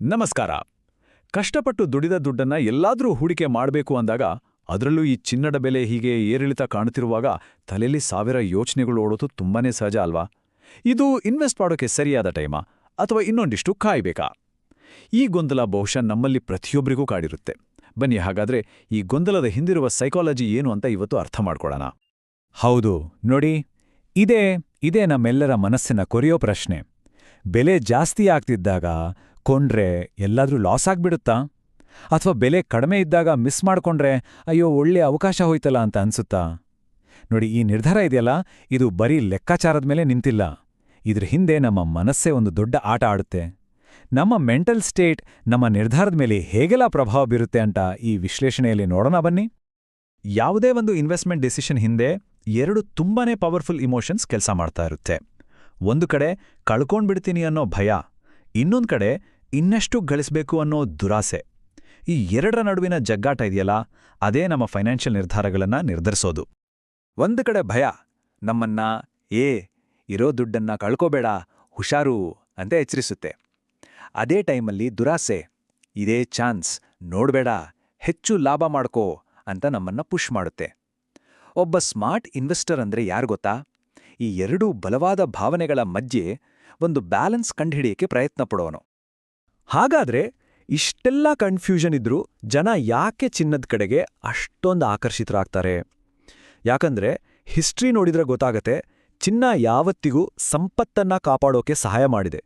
ನಮಸ್ಕಾರ. ಕಷ್ಟಪಟ್ಟು ದುಡಿದ ದುಡ್ಡನ್ನ ಎಲ್ಲಾದರೂ ಹೂಡಿಕೆ ಮಾಡಬೇಕು ಅಂದಾಗ ಅದರಲ್ಲೂ ಈ ಚಿನ್ನದ ಬೆಲೆ ಹೀಗೆ ಏರಿಳಿತ ಕಾಣುತ್ತಿರುವಾಗ ತಲೆಯಲ್ಲಿ ಸಾವಿರ ಯೋಚನೆಗಳು ಓಡೋದು ತುಂಬಾನೇ ಸಹಜ ಅಲ್ವಾ? ಇದು ಇನ್ವೆಸ್ಟ್ ಮಾಡೋಕೆ ಸರಿಯಾದ ಟೈಮಾ ಅಥವಾ ಇನ್ನೊಂದಿಷ್ಟು ಕಾಯ್ಬೇಕಾ? ಈ ಗೊಂದಲ ಬಹುಶಃ ನಮ್ಮಲ್ಲಿ ಪ್ರತಿಯೊಬ್ಬರಿಗೂ ಕಾಡಿರುತ್ತೆ. ಬನ್ನಿ ಹಾಗಾದ್ರೆ ಈ ಗೊಂದಲದ ಹಿಂದಿರುವ ಸೈಕಾಲಜಿ ಏನು ಅಂತ ಇವತ್ತು ಅರ್ಥ ಮಾಡ್ಕೊಳ್ಳೋಣ. ಹೌದು, ನೋಡಿ, ಇದೇ ಇದೇ ನಮ್ಮೆಲ್ಲರ ಮನಸ್ಸಿನ ಕೊರೆಯೋ ಪ್ರಶ್ನೆ. ಬೆಲೆ ಜಾಸ್ತಿ ಆಗ್ತಿದ್ದಾಗ ಕೊಂಡ್ರೆ ಎಲ್ಲಾದ್ರೂ ಲಾಸ್ ಆಗ್ಬಿಡುತ್ತಾ? ಅಥವಾ ಬೆಲೆ ಕಡಿಮೆ ಇದ್ದಾಗ ಮಿಸ್ ಮಾಡ್ಕೊಂಡ್ರೆ, ಅಯ್ಯೋ, ಒಳ್ಳೆ ಅವಕಾಶ ಹೋಯ್ತಲ್ಲ ಅಂತ ಅನ್ಸುತ್ತಾ? ನೋಡಿ, ಈ ನಿರ್ಧಾರ ಇದೆಯಲ್ಲ, ಇದು ಬರೀ ಲೆಕ್ಕಾಚಾರದ ಮೇಲೆ ನಿಂತಿಲ್ಲ. ಇದ್ರ ಹಿಂದೆ ನಮ್ಮ ಮನಸ್ಸೇ ಒಂದು ದೊಡ್ಡ ಆಟ ಆಡುತ್ತೆ. ನಮ್ಮ ಮೆಂಟಲ್ ಸ್ಟೇಟ್ ನಮ್ಮ ನಿರ್ಧಾರದ ಮೇಲೆ ಹೇಗೆಲ್ಲ ಪ್ರಭಾವ ಬೀರುತ್ತೆ ಅಂತ ಈ ವಿಶ್ಲೇಷಣೆಯಲ್ಲಿ ನೋಡೋಣ ಬನ್ನಿ. ಯಾವುದೇ ಒಂದು ಇನ್ವೆಸ್ಟ್ಮೆಂಟ್ ಡಿಸಿಷನ್ ಹಿಂದೆ ಎರಡು ತುಂಬಾನೇ ಪವರ್ಫುಲ್ ಇಮೋಷನ್ಸ್ ಕೆಲಸ ಮಾಡ್ತಾ ಇರುತ್ತೆ. ಒಂದು ಕಡೆ, ಕಳ್ಕೊಂಡ್ಬಿಡ್ತೀನಿ ಅನ್ನೋ ಭಯ, ಇನ್ನೊಂದು ಕಡೆ ಇನ್ನಷ್ಟು ಗಳಿಸ್ಬೇಕು ಅನ್ನೋ ದುರಾಸೆ. ಈ ಎರಡರ ನಡುವಿನ ಜಗ್ಗಾಟ ಇದೆಯಲ್ಲ, ಅದೇ ನಮ್ಮ ಫೈನಾನ್ಷಿಯಲ್ ನಿರ್ಧಾರಗಳನ್ನ ನಿರ್ಧರಿಸೋದು. ಒಂದು ಕಡೆ ಭಯ, ನಮ್ಮನ್ನ, ಏ, ಇರೋ ದುಡ್ಡನ್ನ ಕಳ್ಕೋಬೇಡ, ಹುಷಾರು ಅಂತ ಎಚ್ಚರಿಸುತ್ತೆ. ಅದೇ ಟೈಮಲ್ಲಿ ದುರಾಸೆ, ಇದೇ ಚಾನ್ಸ್, ನೋಡ್ಬೇಡ, ಹೆಚ್ಚು ಲಾಭ ಮಾಡ್ಕೋ ಅಂತ ನಮ್ಮನ್ನ ಪುಷ್ ಮಾಡುತ್ತೆ. ಒಬ್ಬ ಸ್ಮಾರ್ಟ್ ಇನ್ವೆಸ್ಟರ್ ಅಂದ್ರೆ ಯಾರು ಗೊತ್ತಾ? ಈ ಎರಡೂ ಬಲವಾದ ಭಾವನೆಗಳ ಮಧ್ಯೆ ಒಂದು ಬ್ಯಾಲೆನ್ಸ್ ಕಂಡುಹಿಡಿಯಕ್ಕೆ ಪ್ರಯತ್ನ ಪಡೋನು. ಹಾಗಾದ್ರೆ ಇಷ್ಟೆಲ್ಲ ಕನ್ಫ್ಯೂಷನ್ ಇದ್ರೂ ಜನ ಯಾಕೆ ಚಿನ್ನದ ಕಡೆಗೆ ಅಷ್ಟೊಂದು ಆಕರ್ಷಿತರಾಗ್ತಾರೆ? ಯಾಕಂದ್ರೆ ಹಿಸ್ಟ್ರಿ ನೋಡಿದ್ರೆ ಗೊತ್ತಾಗತ್ತೆ ಚಿನ್ನ ಯಾವತ್ತಿಗೂ ಸಂಪತ್ತನ್ನ ಕಾಪಾಡೋಕೆ ಸಹಾಯ ಮಾಡಿದೆ.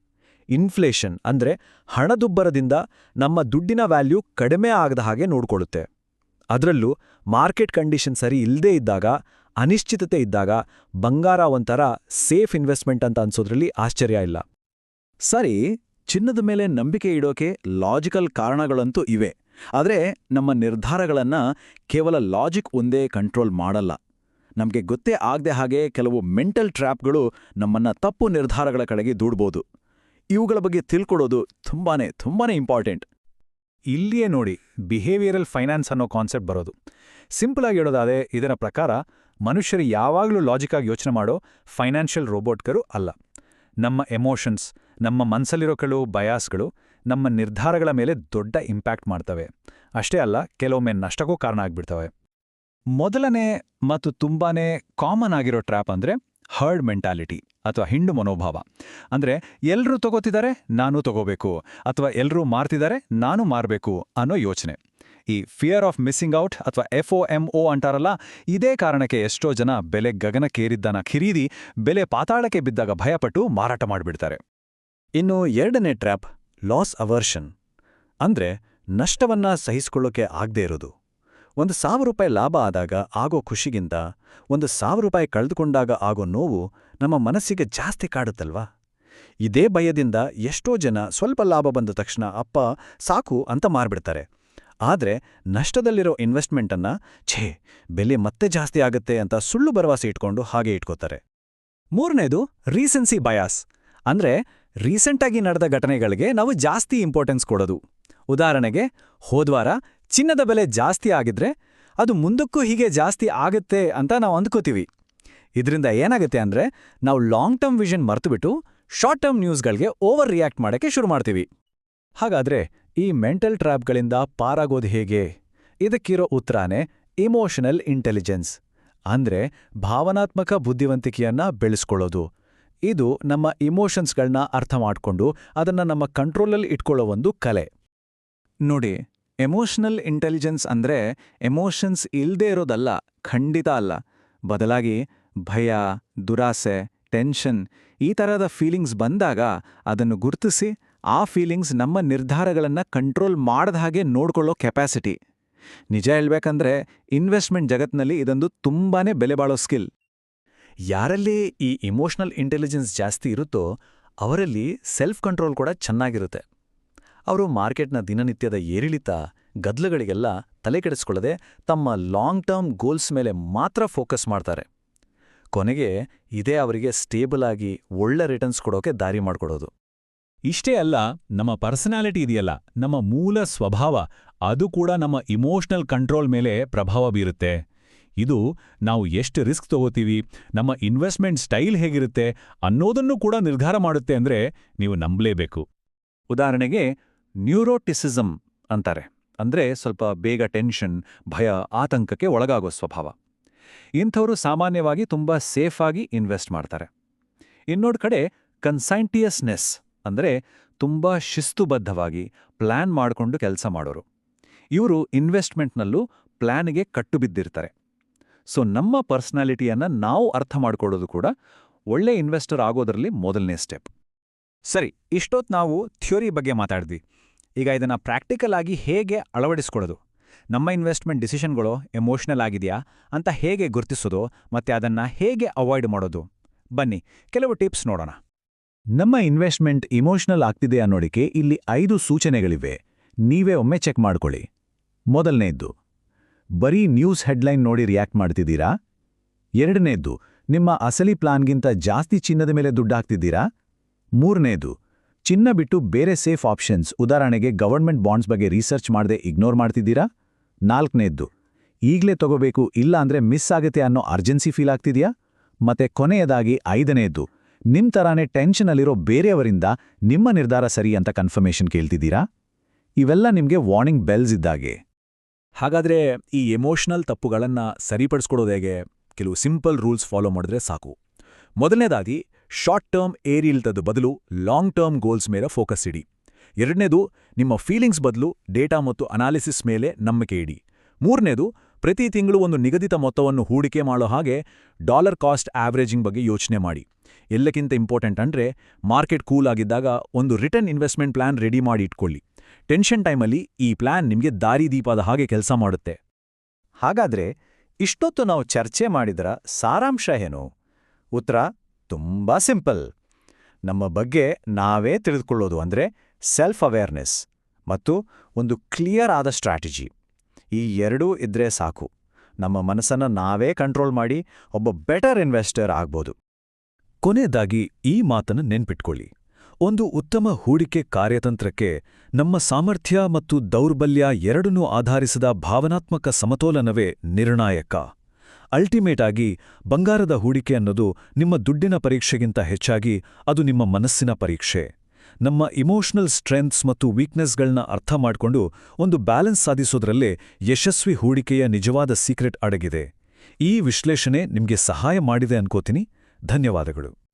ಇನ್ಫ್ಲೇಷನ್ ಅಂದ್ರೆ ಹಣದುಬ್ಬರದಿಂದ ನಮ್ಮ ದುಡ್ಡಿನ ವ್ಯಾಲ್ಯೂ ಕಡಿಮೆ ಆಗದ ಹಾಗೆ ನೋಡ್ಕೊಳ್ಳುತ್ತೆ. ಅದರಲ್ಲೂ ಮಾರ್ಕೆಟ್ ಕಂಡೀಷನ್ ಸರಿ ಇಲ್ಲದೇ ಇದ್ದಾಗ, ಅನಿಶ್ಚಿತತೆ ಇದ್ದಾಗ ಬಂಗಾರ ಒಂಥರ ಸೇಫ್ ಇನ್ವೆಸ್ಟ್ಮೆಂಟ್ ಅಂತ ಅನ್ಸೋದ್ರಲ್ಲಿ ಆಶ್ಚರ್ಯ ಇಲ್ಲ. ಸರಿ ಚಿನ್ನದ ಮೇಲೆ ನಂಬಿಕೆ ಇಡೋಕೆ ಲಾಜಿಕಲ್ ಕಾರಣಗಳಂತೂ ಇವೆ. ಆದರೆ ನಮ್ಮ ನಿರ್ಧಾರಗಳನ್ನ ಕೇವಲ ಲಾಜಿಕ್ ಒಂದೇ ಕಂಟ್ರೋಲ್ ಮಾಡಲ್ಲ. ನಮಗೆ ಗೊತ್ತೇ ಆಗದೆ ಹಾಗೆ ಕೆಲವು ಮೆಂಟಲ್ ಟ್ರ್ಯಾಪ್ಗಳು ನಮ್ಮನ್ನ ತಪ್ಪು ನಿರ್ಧಾರಗಳ ಕಡೆಗೆ ದೂಡ್ಬೋದು. ಇವುಗಳ ಬಗ್ಗೆ ತಿಳ್ಕೊಡೋದು ತುಂಬಾನೇ ತುಂಬಾನೇ ಇಂಪಾರ್ಟೆಂಟ್ ಇಲ್ಲಿಯೇ ನೋಡಿ ಬಿಹೇವಿಯರಲ್ ಫೈನಾನ್ಸ್ ಅನ್ನೋ ಕಾನ್ಸೆಪ್ಟ್ ಬರೋದು. ಸಿಂಪಲ್ ಆಗಿ ಹೇಳೋದಾದರೆ, ಇದರ ಪ್ರಕಾರ ಮನುಷ್ಯರು ಯಾವಾಗಲೂ ಲಾಜಿಕಾಗಿ ಯೋಚನೆ ಮಾಡೋ ಫೈನಾನ್ಷಿಯಲ್ ರೋಬೋಟ್ಕರು ಅಲ್ಲ. ನಮ್ಮ ಎಮೋಷನ್ಸ್ ನಮ್ಮ ಮನಸ್ಸಲ್ಲಿರೋ ಕೆಲವು ಬಯಾಸ್ಗಳು ನಮ್ಮ ನಿರ್ಧಾರಗಳ ಮೇಲೆ ದೊಡ್ಡ ಇಂಪ್ಯಾಕ್ಟ್ ಮಾಡ್ತವೆ. ಅಷ್ಟೇ ಅಲ್ಲ, ಕೆಲವೊಮ್ಮೆ ನಷ್ಟಕ್ಕೂ ಕಾರಣ ಆಗ್ಬಿಡ್ತವೆ. ಮೊದಲನೇ ಮತ್ತು ತುಂಬಾನೇ ಕಾಮನ್ ಆಗಿರೋ ಟ್ರ್ಯಾಪ್ ಅಂದ್ರೆ ಹರ್ಡ್ ಮೆಂಟಾಲಿಟಿ ಅಥವಾ ಹಿಂಡು ಮನೋಭಾವ. ಅಂದ್ರೆ ಎಲ್ಲರೂ ತಗೋತಿದ್ದಾರೆ ನಾನು ತಗೋಬೇಕು. ಅಥವಾ ಎಲ್ಲರೂ ಮಾರ್ತಿದ್ದಾರೆ ನಾನು ಮಾರಬೇಕು ಅನ್ನೋ ಯೋಚನೆ. ಈ ಫಿಯರ್ ಆಫ್ ಮಿಸ್ಸಿಂಗ್ ಔಟ್ ಅಥವಾ ಎಫ್ ಒ ಎಂ ಒ ಅಂಟಾರಲ್ಲ, ಇದೇ ಕಾರಣಕ್ಕೆ ಎಷ್ಟೋ ಜನ ಬೆಲೆ ಗಗನಕ್ಕೇರಿದ್ದನ ಖರೀದಿ ಬೆಲೆ ಪಾತಾಳಕ್ಕೆ ಬಿದ್ದಾಗ ಭಯಪಟ್ಟು ಮಾರಾಟ ಮಾಡಿಬಿಡ್ತಾರೆ. ಇನ್ನು ಎರಡನೇ ಟ್ರ್ಯಾಪ್, ಲಾಸ್ ಅವರ್ಷನ್. ಅಂದ್ರೆ ನಷ್ಟವನ್ನ ಸಹಿಸಿಕೊಳ್ಳೋಕೆ ಆಗದೇ ಇರೋದು. ಒಂದು ಸಾವಿರ ರೂಪಾಯಿ ಲಾಭ ಆದಾಗ ಆಗೋ ಖುಷಿಗಿಂತ ಒಂದು ಸಾವಿರ ರೂಪಾಯಿ ಕಳೆದುಕೊಂಡಾಗ ಆಗೋ ನೋವು ನಮ್ಮ ಮನಸ್ಸಿಗೆ ಜಾಸ್ತಿ ಕಾಡುತ್ತಲ್ವಾ? ಇದೇ ಭಯದಿಂದ ಎಷ್ಟೋ ಜನ ಸ್ವಲ್ಪ ಲಾಭ ಬಂದ ತಕ್ಷಣ ಅಪ್ಪ ಸಾಕು ಅಂತ ಮಾರ್ಬಿಡ್ತಾರೆ. ಆದ್ರೆ ನಷ್ಟದಲ್ಲಿರೋ ಇನ್ವೆಸ್ಟ್ಮೆಂಟನ್ನು ಛೇ, ಬೆಲೆ ಮತ್ತೆ ಜಾಸ್ತಿ ಆಗುತ್ತೆ ಅಂತ ಸುಳ್ಳು ಭರವಸೆ ಇಟ್ಕೊಂಡು ಹಾಗೆ ಇಟ್ಕೋತಾರೆ. ಮೂರನೇದು ರೀಸೆನ್ಸಿ ಬಯಾಸ್. ಅಂದ್ರೆ ರೀಸೆಂಟಾಗಿ ನಡೆದ ಘಟನೆಗಳಿಗೆ ನಾವು ಜಾಸ್ತಿ ಇಂಪಾರ್ಟೆನ್ಸ್ ಕೊಡೋದು. ಉದಾಹರಣೆಗೆ ಹೋದ್ವಾರ ಚಿನ್ನದ ಬೆಲೆ ಜಾಸ್ತಿ ಆಗಿದ್ರೆ ಅದು ಮುಂದಕ್ಕೂ ಹೀಗೆ ಜಾಸ್ತಿ ಆಗುತ್ತೆ ಅಂತ ನಾವು ಅಂದ್ಕೋತೀವಿ. ಇದರಿಂದ ಏನಾಗುತ್ತೆ ಅಂದ್ರೆ, ನಾವು ಲಾಂಗ್ ಟರ್ಮ್ ವಿಷನ್ ಮರ್ತುಬಿಟ್ಟು ಶಾರ್ಟ್ ಟರ್ಮ್ ನ್ಯೂಸ್ಗಳಿಗೆ ಓವರ್ ರಿಯಾಕ್ಟ್ ಮಾಡೋಕ್ಕೆ ಶುರು ಮಾಡ್ತೀವಿ. ಹಾಗಾದ್ರೆ ಈ ಮೆಂಟಲ್ ಟ್ರ್ಯಾಪ್ಗಳಿಂದ ಪಾರಾಗೋದು ಹೇಗೆ? ಇದಕ್ಕಿರೋ ಉತ್ತರನೇ ಇಮೋಷನಲ್ ಇಂಟೆಲಿಜೆನ್ಸ್ ಅಂದ್ರೆ ಭಾವನಾತ್ಮಕ ಬುದ್ಧಿವಂತಿಕೆಯನ್ನ ಬೆಳೆಸ್ಕೊಳ್ಳೋದು. ಇದು ನಮ್ಮ ಇಮೋಷನ್ಸ್ಗಳನ್ನ ಅರ್ಥ ಮಾಡ್ಕೊಂಡು ಅದನ್ನ ನಮ್ಮ ಕಂಟ್ರೋಲಲ್ಲಿ ಇಟ್ಕೊಳ್ಳೋ ಒಂದು ಕಲೆ. ನೋಡಿ, ಎಮೋಷನಲ್ ಇಂಟೆಲಿಜೆನ್ಸ್ ಅಂದ್ರೆ ಎಮೋಷನ್ಸ್ ಇಲ್ದೇ ಇರೋದಲ್ಲ, ಖಂಡಿತ ಅಲ್ಲ. ಬದಲಾಗಿ ಭಯ, ದುರಾಸೆ, ಟೆನ್ಷನ್ ಈ ಥರದ ಫೀಲಿಂಗ್ಸ್ ಬಂದಾಗ ಅದನ್ನು ಗುರುತಿಸಿ ಆ ಫೀಲಿಂಗ್ಸ್ ನಮ್ಮ ನಿರ್ಧಾರಗಳನ್ನ ಕಂಟ್ರೋಲ್ ಮಾಡದ ಹಾಗೆ ನೋಡ್ಕೊಳ್ಳೋ ಕೆಪಾಸಿಟಿ ನಿಜ ಹೇಳ್ಬೇಕಂದ್ರೆ ಇನ್ವೆಸ್ಟ್ಮೆಂಟ್ ಜಗತ್ನಲ್ಲಿ ಇದೊಂದು ತುಂಬಾನೇ ಬೆಲೆ ಬಾಳೋ ಸ್ಕಿಲ್. ಯಾರಲ್ಲಿ ಈ ಇಮೋಷನಲ್ ಇಂಟೆಲಿಜೆನ್ಸ್ ಜಾಸ್ತಿ ಇರುತ್ತೋ ಅವರಲ್ಲಿ ಸೆಲ್ಫ್ ಕಂಟ್ರೋಲ್ ಕೂಡ ಚೆನ್ನಾಗಿರುತ್ತೆ. ಅವರು ಮಾರ್ಕೆಟ್ನ ದಿನನಿತ್ಯದ ಏರಿಳಿತ ಗದ್ಲುಗಳಿಗೆಲ್ಲ ತಲೆಕೆಡಿಸ್ಕೊಳ್ಳದೆ ತಮ್ಮ ಲಾಂಗ್ ಟರ್ಮ್ ಗೋಲ್ಸ್ ಮೇಲೆ ಮಾತ್ರ ಫೋಕಸ್ ಮಾಡ್ತಾರೆ. ಕೊನೆಗೆ ಇದೇ ಅವರಿಗೆ ಸ್ಟೇಬಲ್ ಆಗಿ ಒಳ್ಳೆ ರಿಟರ್ನ್ಸ್ ಕೊಡೋಕೆ ದಾರಿ ಮಾಡಿಕೊಡೋದು. ಇಷ್ಟೇ ಅಲ್ಲ, ನಮ್ಮ ಪರ್ಸನಾಲಿಟಿ ಇದೆಯಲ್ಲ, ನಮ್ಮ ಮೂಲ ಸ್ವಭಾವ, ಅದು ಕೂಡ ನಮ್ಮ ಇಮೋಷನಲ್ ಕಂಟ್ರೋಲ್ ಮೇಲೆ ಪ್ರಭಾವ ಬೀರುತ್ತೆ. ಇದು ನಾವು ಎಷ್ಟು ರಿಸ್ಕ್ ತಗೋತೀವಿ, ನಮ್ಮ ಇನ್ವೆಸ್ಟ್ಮೆಂಟ್ ಸ್ಟೈಲ್ ಹೇಗಿರುತ್ತೆ ಅನ್ನೋದನ್ನು ಕೂಡ ನಿರ್ಧಾರ ಮಾಡುತ್ತೆ ಅಂದ್ರೆ ನೀವು ನಂಬಲೇಬೇಕು. ಉದಾಹರಣೆಗೆ ನ್ಯೂರೋಟಿಸಿಸಮ್ ಅಂತಾರೆ. ಅಂದ್ರೆ ಸ್ವಲ್ಪ ಬೇಗ ಟೆನ್ಷನ್, ಭಯ, ಆತಂಕಕ್ಕೆ ಒಳಗಾಗೋ ಸ್ವಭಾವ. ಇಂಥವರು ಸಾಮಾನ್ಯವಾಗಿ ತುಂಬ ಸೇಫಾಗಿ ಇನ್ವೆಸ್ಟ್ ಮಾಡ್ತಾರೆ. ಇನ್ನೊಂದು ಕಡೆ ಕನ್ಸೈಂಟಿಯಸ್ನೆಸ್ ಅಂದ್ರೆ ತುಂಬ ಶಿಸ್ತುಬದ್ಧವಾಗಿ ಪ್ಲಾನ್ ಮಾಡಿಕೊಂಡು ಕೆಲಸ ಮಾಡೋರು. ಇವರು ಇನ್ವೆಸ್ಟ್ಮೆಂಟ್ನಲ್ಲೂ ಪ್ಲಾನ್ಗೆ ಕಟ್ಟುಬಿದ್ದಿರ್ತಾರೆ. ಸೊ ನಮ್ಮ ಪರ್ಸ್ನಾಲಿಟಿಯನ್ನು ನಾವು ಅರ್ಥ ಮಾಡ್ಕೊಳ್ಳೋದು ಕೂಡ ಒಳ್ಳೆ ಇನ್ವೆಸ್ಟರ್ ಆಗೋದ್ರಲ್ಲಿ ಮೊದಲನೇ ಸ್ಟೆಪ್ ಸರಿ ಇಷ್ಟೊತ್ತು ನಾವು ಥಿಯೋರಿ ಬಗ್ಗೆ ಮಾತಾಡಿದ್ವಿ. ಈಗ ಇದನ್ನು ಪ್ರಾಕ್ಟಿಕಲ್ ಆಗಿ ಹೇಗೆ ಅಳವಡಿಸ್ಕೊಳ್ಳೋದು? ನಮ್ಮ ಇನ್ವೆಸ್ಟ್ಮೆಂಟ್ ಡಿಸಿಷನ್ಗಳು ಎಮೋಷ್ನಲ್ ಆಗಿದೆಯಾ? ಅಂತ ಹೇಗೆ ಗುರುತಿಸೋದು? ಮತ್ತೆ ಅದನ್ನು ಹೇಗೆ ಅವಾಯ್ಡ್ ಮಾಡೋದು? ಬನ್ನಿ, ಕೆಲವು ಟಿಪ್ಸ್ ನೋಡೋಣ. ನಮ್ಮ ಇನ್ವೆಸ್ಟ್ಮೆಂಟ್ ಇಮೋಷ್ನಲ್ ಆಗ್ತಿದೆ ಅನ್ನೋಡಿಕೆ ಇಲ್ಲಿ ಐದು ಸೂಚನೆಗಳಿವೆ. ನೀವೇ ಒಮ್ಮೆ ಚೆಕ್ ಮಾಡ್ಕೊಳ್ಳಿ. ಮೊದಲನೇದ್ದು ಬರೀ ನ್ಯೂಸ್ ಹೆಡ್ಲೈನ್ ನೋಡಿ ರಿಯಾಕ್ಟ್ ಮಾಡ್ತಿದ್ದೀರಾ? ಎರಡನೇದ್ದು ನಿಮ್ಮ ಅಸಲಿ ಪ್ಲಾನ್ಗಿಂತ ಜಾಸ್ತಿ ಚಿನ್ನದ ಮೇಲೆ ದುಡ್ಡು ಹಾಕ್ತಿದ್ದೀರಾ? ಮೂರನೇದು, ಚಿನ್ನ ಬಿಟ್ಟು ಬೇರೆ ಸೇಫ್ ಆಪ್ಷನ್ಸ್, ಉದಾಹರಣೆಗೆ ಗವರ್ಮೆಂಟ್ ಬಾಂಡ್ಸ್ ಬಗ್ಗೆ ರಿಸರ್ಚ್ ಮಾಡದೆ ಇಗ್ನೋರ್ ಮಾಡ್ತಿದ್ದೀರಾ? ನಾಲ್ಕನೇದ್ದು ಈಗಲೇ ತಗೋಬೇಕು ಇಲ್ಲ ಅಂದ್ರೆ ಮಿಸ್ ಆಗುತ್ತೆ ಅನ್ನೋ ಅರ್ಜೆನ್ಸಿ ಫೀಲ್ ಆಗ್ತಿದೆಯಾ? ಮತ್ತೆ ಕೊನೆಯದಾಗಿ ಐದನೇದ್ದು ನಿಮ್ ತರಾನೇ ಟೆನ್ಷನಲ್ಲಿರೋ ಬೇರೆಯವರಿಂದ ನಿಮ್ಮ ನಿರ್ಧಾರ ಸರಿ ಅಂತ ಕನ್ಫರ್ಮೇಷನ್ ಕೇಳ್ತಿದ್ದೀರಾ? ಇವೆಲ್ಲ ನಿಮಗೆ ವಾರ್ನಿಂಗ್ ಬೆಲ್ಸ್ ಇದ್ದಾಗೆ. ಹಾಗಾದ್ರೆ ಈ ಎಮೋಷನಲ್ ತಪ್ಪುಗಳನ್ನ ಸರಿಪಡಿಸ್ಕೊಡೋದು ಹೇಗೆ? ಕೆಲವು ಸಿಂಪಲ್ ರೂಲ್ಸ್ ಫಾಲೋ ಮಾಡಿದ್ರೆ ಸಾಕು. ಮೊದಲನೇದಾಗಿ ಶಾರ್ಟ್ ಟರ್ಮ್ ಏರಿಳಿತದ ಬದಲು ಲಾಂಗ್ ಟರ್ಮ್ ಗೋಲ್ಸ್ ಮೇಲೆ ಫೋಕಸ್ ಇಡಿ. ಎರಡನೇದು, ನಿಮ್ಮ ಫೀಲಿಂಗ್ಸ್ ಬದಲು ಡೇಟಾ ಮತ್ತು ಅನಾಲಿಸಿಸ್ ಮೇಲೆ ನಂಬಿಕೆ ಇಡಿ. ಮೂರನೇದು, ಪ್ರತಿ ತಿಂಗಳು ಒಂದು ನಿಗದಿತ ಮೊತ್ತವನ್ನು ಹೂಡಿಕೆ ಮಾಡೋ ಹಾಗೆ ಡಾಲರ್ ಕಾಸ್ಟ್ ಆವರೇಜಿಂಗ್ ಬಗ್ಗೆ ಯೋಚನೆ ಮಾಡಿ. ಎಲ್ಲಕ್ಕಿಂತ ಇಂಪಾರ್ಟೆಂಟ್ ಅಂದ್ರೆ ಮಾರ್ಕೆಟ್ ಕೂಲ್ ಆಗಿದ್ದಾಗ ಒಂದು ರಿಟರ್ನ್ ಇನ್ವೆಸ್ಟ್ಮೆಂಟ್ ಪ್ಲಾನ್ ರೆಡಿ ಮಾಡಿ ಇಟ್ಕೊಳ್ಳಿ. ಟೆನ್ಷನ್ ಟೈಮಲ್ಲಿ ಈ ಪ್ಲಾನ್ ನಿಮಗೆ ದಾರಿದೀಪದ ಹಾಗೆ ಕೆಲಸ ಮಾಡುತ್ತೆ. ಹಾಗಾದ್ರೆ ಇಷ್ಟೊತ್ತು ನಾವು ಚರ್ಚೆ ಮಾಡಿದರ ಸಾರಾಂಶ ಏನು? ಉತ್ತರ, ತುಂಬಾ ಸಿಂಪಲ್. ನಮ್ಮ ಬಗ್ಗೆ ನಾವೇ ತಿಳಿದುಕೊಳ್ಳೋದು ಅಂದ್ರೆ ಸೆಲ್ಫ್ ಅವೇರ್ನೆಸ್ ಮತ್ತು ಒಂದು ಕ್ಲಿಯರ್ ಆದ ಸ್ಟ್ರಾಟಜಿ ಈ ಎರಡೂ ಇದ್ರೆ ಸಾಕು. ನಮ್ಮ ಮನಸ್ಸನ್ನು ನಾವೇ ಕಂಟ್ರೋಲ್ ಮಾಡಿ ಒಬ್ಬ ಬೆಟರ್ ಇನ್ವೆಸ್ಟರ್ ಆಗ್ಬೋದು. ಕೊನೆಯದಾಗಿ ಈ ಮಾತನ್ನು ನೆನ್ಪಿಟ್ಕೊಳ್ಳಿ. ಒಂದು ಉತ್ತಮ ಹೂಡಿಕೆ ಕಾರ್ಯತಂತ್ರಕ್ಕೆ ನಮ್ಮ ಸಾಮರ್ಥ್ಯ ಮತ್ತು ದೌರ್ಬಲ್ಯ ಎರಡನ್ನೂ ಆಧರಿಸಿದ ಭಾವನಾತ್ಮಕ ಸಮತೋಲನವೇ ನಿರ್ಣಾಯಕ. ಅಲ್ಟಿಮೇಟ್ ಆಗಿ, ಬಂಗಾರದ ಹೂಡಿಕೆ ಅನ್ನೋದು ನಿಮ್ಮ ದುಡ್ಡಿನ ಪರೀಕ್ಷೆಗಿಂತ ಹೆಚ್ಚಾಗಿ ಅದು ನಿಮ್ಮ ಮನಸ್ಸಿನ ಪರೀಕ್ಷೆ. ನಮ್ಮ ಇಮೋಷನಲ್ ಸ್ಟ್ರೆಂತ್ಸ್ ಮತ್ತು ವೀಕ್ನೆಸ್ಗಳನ್ನ ಅರ್ಥ ಮಾಡ್ಕೊಂಡು ಒಂದು ಬ್ಯಾಲೆನ್ಸ್ ಸಾಧಿಸೋದ್ರಲ್ಲೇ ಯಶಸ್ವಿ ಹೂಡಿಕೆಯ ನಿಜವಾದ ಸೀಕ್ರೆಟ್ ಅಡಗಿದೆ. ಈ ವಿಶ್ಲೇಷಣೆ ನಿಮಗೆ ಸಹಾಯ ಮಾಡಿದೆ ಅನ್ಕೋತೀನಿ. ಧನ್ಯವಾದಗಳು.